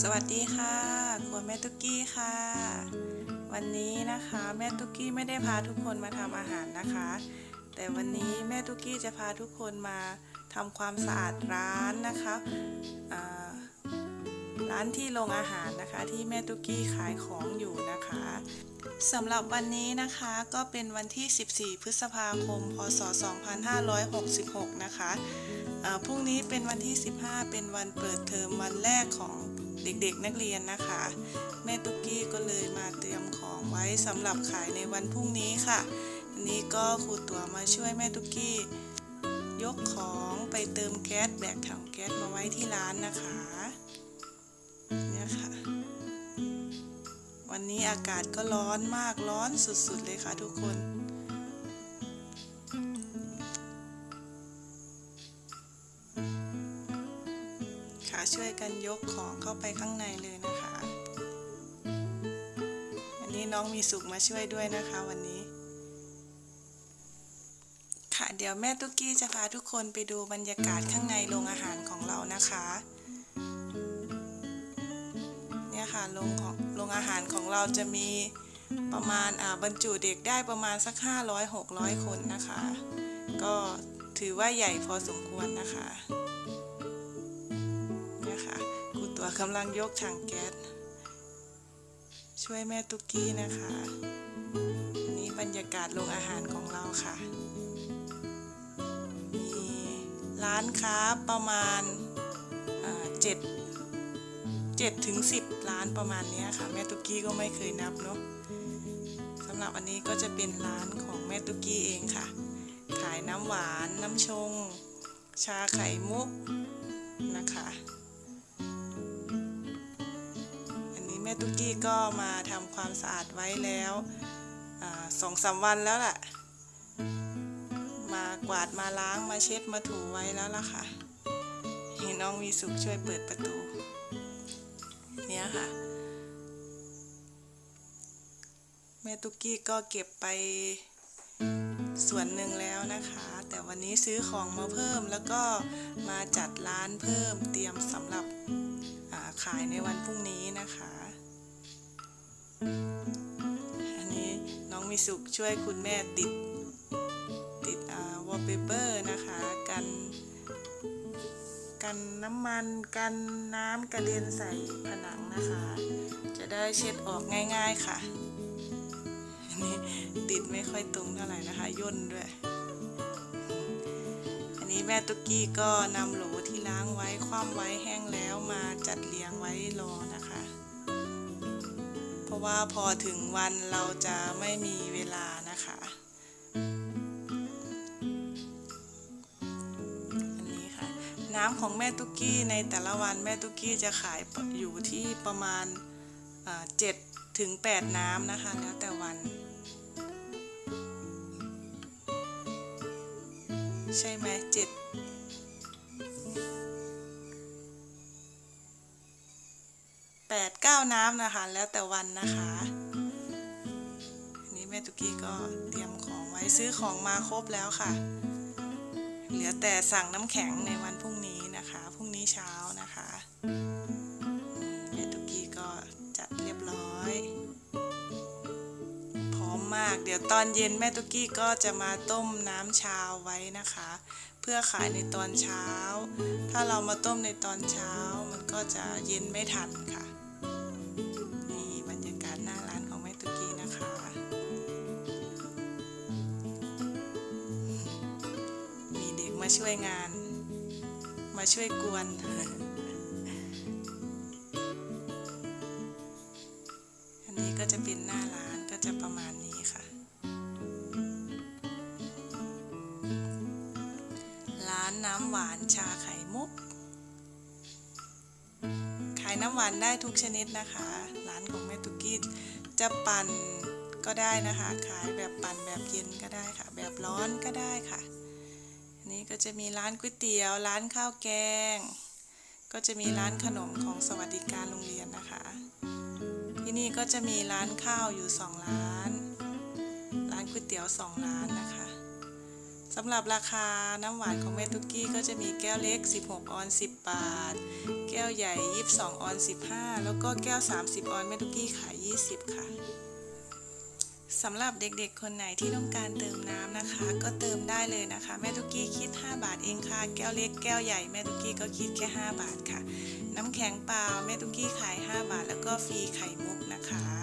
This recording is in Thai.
สวัสดีค่ะครัวแม่ตุกกี้ค่ะ วันนี้นะคะแม่ตุกกี้ไม่ได้พาทุกคนมาทำอาหารนะคะ แต่วันนี้แม่ตุกกี้จะพาทุกคนมาทำความสะอาดร้านนะคะร้านที่โรงอาหารนะคะ ที่แม่ตุกกี้ขายของอยู่นะคะสำหรับวันนี้นะคะก็เป็นวันที่ 14 พฤษภาคม พศ 2566 นะคะเอ่อพรุ่งนี้เป็นวันที่ 15 เป็นวันเปิดเทอมวันแรกของ เด็กๆนักเรียนนะคะ แม่ตุ๊กกี้ก็เลยมาเตรียมของไว้สำหรับขายในวันพรุ่งนี้ค่ะ อันนี้ก็ครูตัวมาช่วยแม่ตุ๊กกี้ ยกของไปเติมแก๊สแบกถังแก๊สมาไว้ที่ร้านนะคะเนี่ยค่ะ วันนี้อากาศก็ร้อนมากร้อนสุดๆเลยค่ะทุกคน ช่วยกันยกของเข้าไปข้างในเลยนะคะ อันนี้น้องมีสุขมาช่วยด้วยนะคะวันนี้ ค่ะเดี๋ยวแม่ตุ๊กกี้จะพาทุกคนไปดูบรรยากาศข้างในโรงอาหารของเรานะคะ เนี่ยค่ะโรงของโรงอาหารของเราจะมีประมาณอ่าบรรจุเด็กได้ประมาณสัก 500-600 คนนะคะ ก็ถือว่าใหญ่พอสมควรนะคะ กำลังยกถังแก๊ส ช่วยแม่ตุกกี้นะคะอันนี้บรรยากาศโรงอาหารของเราค่ะ มีร้านค้าประมาณเจ็ดเจ็ดถึงสิบร้านประมาณนี้ค่ะ แม่ตุกกี้ก็ไม่เคยนับเนาะสำหรับอันนี้ก็จะเป็นร้านของแม่ตุกกี้เองค่ะ ขายน้ำหวานน้ำชง ชาไข่มุกนะคะ ม่ตุ๊กกี้ก็มาทำความสะอาดไว้แล้วอสองสามวันแล้วแหละมากวาดมาล้างมาเช็ดมาถูไว้แล้วล่ะค่ะเห็นน้องมีสุขช่วยเปิดประตู เนี่ยค่ะ แม่ตุ๊กกี้ก็เก็บไปส่วนหนึ่งแล้วนะคะ แต่วันนี้ซื้อของมาเพิ่มแล้วก็มาจัดร้านเพิ่มเตรียมสำหรับ ขายในวันพรุ่งนี้นะคะ อันนี้น้องมีสุขช่วยคุณแม่ติดติดอ่าวอลเปเปอร์นะคะ กัน กันน้ำมันกันน้ำกระเด็นใส่ผนังนะคะ จะได้เช็ดออกง่ายๆค่ะ อันนี้ติดไม่ค่อยตรงเท่าไหร่นะคะย่นด้วย อันนี้แม่ตุ๊กกี้ก็นำโหล ล้างไว้คว่ำไว้แห้งแล้วมาจัดเรียงไว้รอนะคะ เพราะว่าพอถึงวันเราจะไม่มีเวลานะคะ อันนี้ค่ะ น้ำของแม่ตุ๊กกี้ในแต่ละวันแม่ตุ๊กกี้จะขายอยู่ที่ประมาณเจ็ดถึงแปดน้ำนะคะ แล้วแต่วันใช่ไหมเจ็ด แปดเก้าน้ำนะคะ แล้วแต่วันนะคะนนี้แม่ตุกกี้ก็เตรียมของไว้ซื้อของมาครบแล้วค่ะ เหลือแต่สั่งน้ำแข็งในวันพรุ่งนี้นะคะพรุ่งนี้เช้านะคะแม่ตุกกี้ก็จัดเรียบร้อย พร้อมมาก เดี๋ยวตอนเย็นแม่ตุกกี้ก็จะมาต้มน้ำชาไว้นะคะ เพื่อขายในตอนเช้า ถ้าเรามาต้มในตอนเช้ามันก็จะเย็นไม่ทันค่ะ ช่วยงาน มาช่วยกวน อันนี้ก็จะเป็นหน้าร้านก็จะประมาณนี้ค่ะ ร้านน้ำหวานชาไข่มุก ขายน้ำหวานได้ทุกชนิดนะคะ ร้านของแม่ตุกกี้จะปั่นก็ได้นะคะ ขายแบบปั่นแบบเย็นก็ได้ค่ะ แบบร้อนก็ได้ค่ะ นี้ก็จะมีร้านก๋วยเตี๋ยว ร้านข้าวแกง ก็จะมีร้านขนมของสวัสดิการโรงเรียนนะคะ ที่นี่ก็จะมีร้านข้าวอยู่สองร้าน ร้านก๋วยเตี๋ยวสองร้านนะคะสำหรับราคาน้ำหวานของแม่ตุกกี้ก็จะมีแก้วเล็ก 16 ออน 10 บาท แก้วใหญ่ 22 ออน 15 แล้วก็แก้ว 30 ออนแม่ตุกกี้ขาย 20 ค่ะ สำหรับเด็กๆ คนไหนที่ต้องการเติมน้ำนะคะ ก็เติมได้เลยนะคะ แม่ตุกกี้คิด 5 บาทเองค่ะ แก้วเล็กแก้วใหญ่แม่ตุกกี้ก็คิดแค่ 5 บาทค่ะ น้ำแข็งเปล่าแม่ตุกกี้ขาย 5 บาท แล้วก็ฟรีไข่มุกนะคะ